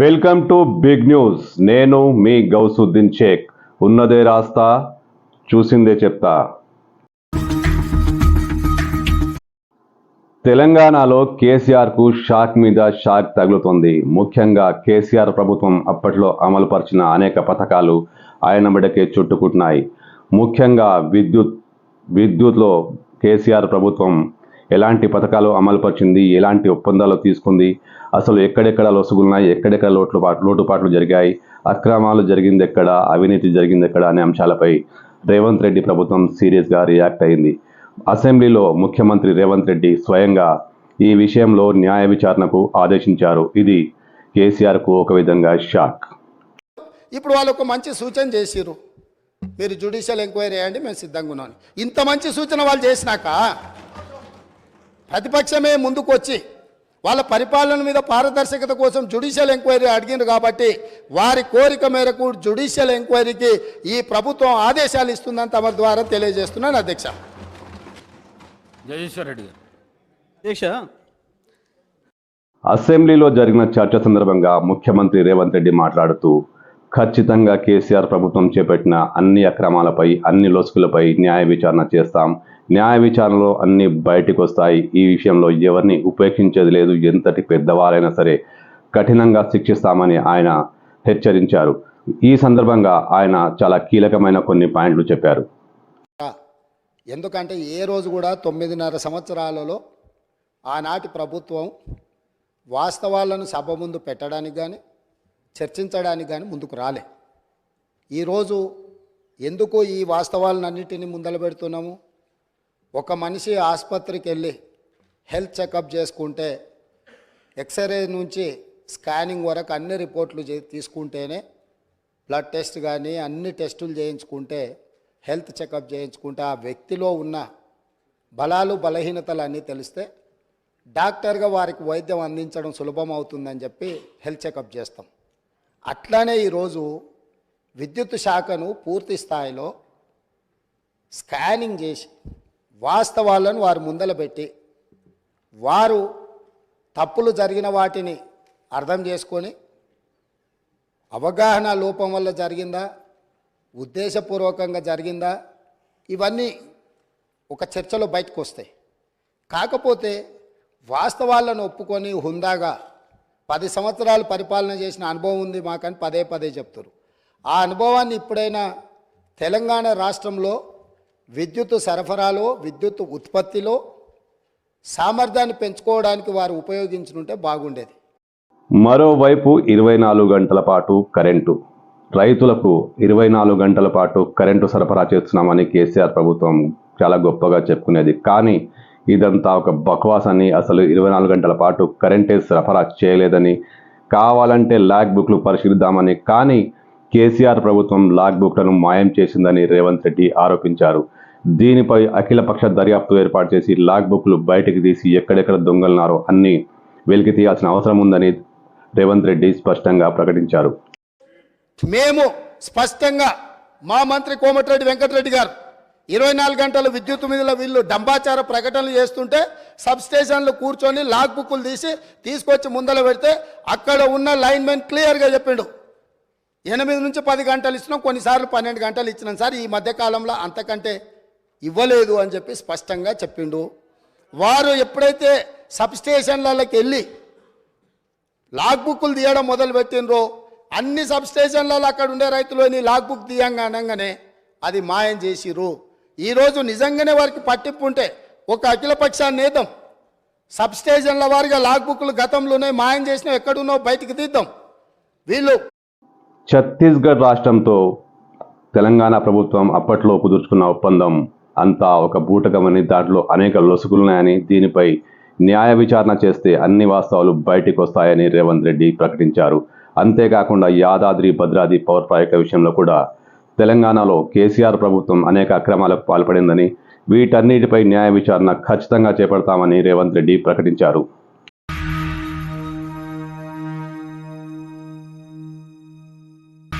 Welcome to big news. నేను మీ గౌసుద్దీన్ షేక్. ఉన్నదే రాస్తా చూసిందే చెప్తా. తెలంగాణలో కేసీఆర్కు షాక్ మీద షాక్ తగులుతోంది. ముఖ్యంగా కేసీఆర్ ప్రభుత్వం అప్పట్లో అమలుపరిచిన అనేక పథకాలు ఆయన మెడకే చుట్టుకుంటున్నాయి. ముఖ్యంగా విద్యుత్ విద్యుత్లో కేసీఆర్ ప్రభుత్వం ఎలాంటి పథకాలు అమలుపరిచింది? ఎలాంటి ఒప్పందాలు తీసుకుంది? అసలు ఎక్కడెక్కడ లొసుగులున్నాయి? ఎక్కడెక్కడ లోట్లు లోటుపాట్లు జరిగాయి? అక్రమాలు జరిగింది ఎక్కడ అవినీతి జరిగింది ఎక్కడ అనే అంశాలపై రేవంత్ రెడ్డి ప్రభుత్వం సీరియస్గా రియాక్ట్ అయింది. అసెంబ్లీలో ముఖ్యమంత్రి రేవంత్ రెడ్డి స్వయంగా ఈ విషయంలో న్యాయ విచారణకు ఆదేశించారు. ఇది కేసీఆర్కు ఒక విధంగా షాక్. ఇప్పుడు వాళ్ళు ఒక మంచి సూచన చేసిరు మీరు జ్యుడిషియల్ ఎంక్వైరీ చేయండి మేము సిద్ధంగా ఉన్నాం. ఇంత మంచి సూచన వాళ్ళు చేసినాక ప్రతిపక్షమే ముందుకు వచ్చి వాళ్ళ పరిపాలన మీద పారదర్శకత కోసం జ్యుడిషియల్ ఎంక్వైరీ అడిగిండ్రు కాబట్టి వారి కోరిక మేరకు జ్యుడిషియల్ ఎంక్వైరీకి ఈ ప్రభుత్వం ఆదేశాలు ఇస్తుందని తమ ద్వారా తెలియజేస్తున్నాను అధ్యక్ష. జగదీశ్వర్ రెడ్డి గారు. అధ్యక్ష. అసెంబ్లీలో జరిగిన చర్చ సందర్భంగా ముఖ్యమంత్రి రేవంత్ రెడ్డి మాట్లాడుతూ ఖచ్చితంగా కేసీఆర్ ప్రభుత్వం చేపట్టిన అన్ని అక్రమాలపై అన్ని లొసుకులపై న్యాయ విచారణ చేస్తాం న్యాయ విచారణలో అన్ని బయటకు వస్తాయి ఈ విషయంలో ఎవరిని ఉపేక్షించేది లేదు. ఎంతటి పెద్దవారైనా సరే కఠినంగా శిక్షిస్తామని ఆయన హెచ్చరించారు. ఈ సందర్భంగా ఆయన చాలా కీలకమైన కొన్ని పాయింట్లు చెప్పారు. ఎందుకంటే ఏ రోజు కూడా తొమ్మిదిన్నర సంవత్సరాలలో ఆనాటి ప్రభుత్వం వాస్తవాలను సభ ముందు పెట్టడానికి కానీ చర్చించడానికి కానీ ముందుకు రాలే. ఈరోజు ఎందుకు ఈ వాస్తవాలన్నిటిని ముందల పెడుతున్నాము? ఒక మనిషి ఆసుపత్రికి వెళ్ళి హెల్త్ చెకప్ చేసుకుంటే ఎక్స్రే నుంచి స్కానింగ్ వరకు అన్ని రిపోర్ట్లు చే- తీసుకుంటేనే బ్లడ్ టెస్ట్ కానీ అన్ని టెస్టులు చేయించుకుంటే హెల్త్ చెకప్ చేయించుకుంటే ఆ వ్యక్తిలో ఉన్న బలాలు బలహీనతలు అన్నీ తెలిస్తే డాక్టర్గా వారికి వైద్యం అందించడం సులభం అవుతుందని చెప్పి హెల్త్ చెకప్ చేస్తాం. అట్లానే ఈరోజు విద్యుత్ శాఖను పూర్తి స్థాయిలో స్కానింగ్ చేసి వాస్తవాలను వారు ముందల పెట్టి వారు తప్పులు జరిగిన వాటిని అర్థం చేసుకొని అవగాహన లోపం వల్ల జరిగిందా? ఉద్దేశపూర్వకంగా జరిగిందా? ఇవన్నీ ఒక చర్చలో బయటకు వస్తాయి. కాకపోతే వాస్తవాలను ఒప్పుకొని హుందాగా పది సంవత్సరాలు పరిపాలన చేసిన అనుభవం ఉంది మాకని పదే పదే చెప్తారు. ఆ అనుభవాన్ని ఇప్పుడైనా తెలంగాణ రాష్ట్రంలో విద్యుత్ సరఫరాలో విద్యుత్ ఉత్పత్తిలో సామర్థ్యాన్ని పెంచుకోవడానికి వారు ఉపయోగించుంటే బాగుండేది. మరోవైపు ఇరవై నాలుగు గంటల పాటు కరెంటు. రైతులకు ఇరవై నాలుగు గంటల పాటు కరెంటు సరఫరా చేస్తున్నామని కేసీఆర్ ప్రభుత్వం చాలా గొప్పగా చెప్పుకునేది. కానీ ఇదంతా ఒక బక్వాస్ అని అసలు ఇరవై నాలుగు గంటల పాటు కరెంటే సరఫరా చేయలేదని కావాలంటే లాగ్ బుక్లు పరిశీలిద్దామని కానీ కేసీఆర్ ప్రభుత్వం లాక్ బుక్లను మాయం చేసిందని రేవంత్ రెడ్డి ఆరోపించారు. దీనిపై అఖిలపక్ష దర్యాప్తు ఏర్పాటు చేసి లాక్ బుక్లు బయటికి తీసి ఎక్కడెక్కడ దొంగలున్నారో అన్ని వెలికి తీయాల్సిన అవసరం ఉందని రేవంత్ రెడ్డి స్పష్టంగా ప్రకటించారు. మేము స్పష్టంగా మా మంత్రి కోమటిరెడ్డి వెంకటరెడ్డి గారు ఇరవై నాలుగు గంటల విద్యుత్ మీద వీళ్ళు డంబాచార ప్రకటనలు చేస్తుంటే సబ్ స్టేషన్లు కూర్చొని లాక్ బుక్లు తీసి తీసుకొచ్చి ముందర పెడితే అక్కడ ఉన్న లైన్మెన్ క్లియర్గా చెప్పిండు. ఎనిమిది నుంచి పది గంటలు ఇచ్చినాం కొన్నిసార్లు పన్నెండు గంటలు ఇచ్చినాం. సార్ ఈ మధ్యకాలంలో అంతకంటే ఇవ్వలేదు అని చెప్పి స్పష్టంగా చెప్పిండు. వారు ఎప్పుడైతే సబ్స్టేషన్లకి వెళ్ళి లాగ్ తీయడం మొదలు పెట్టినరో అన్ని సబ్స్టేషన్లలో అక్కడ ఉండే రైతులని లాగ్ బుక్ తీయంగానగానే అది మాయం చేసిరు ఈరోజు నిజంగానే వారికి పట్టింపు ఉంటే ఒక అఖిలపక్షాన్ని నేద్దాం సబ్ స్టేషన్ల వారిగా లాగ్ బుక్లు గతంలోనే మాయం చేసినా ఎక్కడున్నో బయటికి తీద్దాం. వీళ్ళు ఛత్తీస్గఢ్ రాష్ట్రంతో తెలంగాణ ప్రభుత్వం అప్పట్లో కుదుర్చుకున్న ఒప్పందం అంతా ఒక బూటకమని దాంట్లో అనేక లొసుగులున్నాయని దీనిపై న్యాయ విచారణ చేస్తే అన్ని వాస్తవాలు బయటికి వస్తాయని రేవంత్ రెడ్డి ప్రకటించారు. అంతేకాకుండా యాదాద్రి భద్రాద్రి పవర్ ప్రాజెక్టు విషయంలో కూడా తెలంగాణలో కేసీఆర్ ప్రభుత్వం అనేక అక్రమాలకు పాల్పడిందని వీటన్నిటిపై న్యాయ విచారణ ఖచ్చితంగా చేపడతామని రేవంత్ రెడ్డి ప్రకటించారు.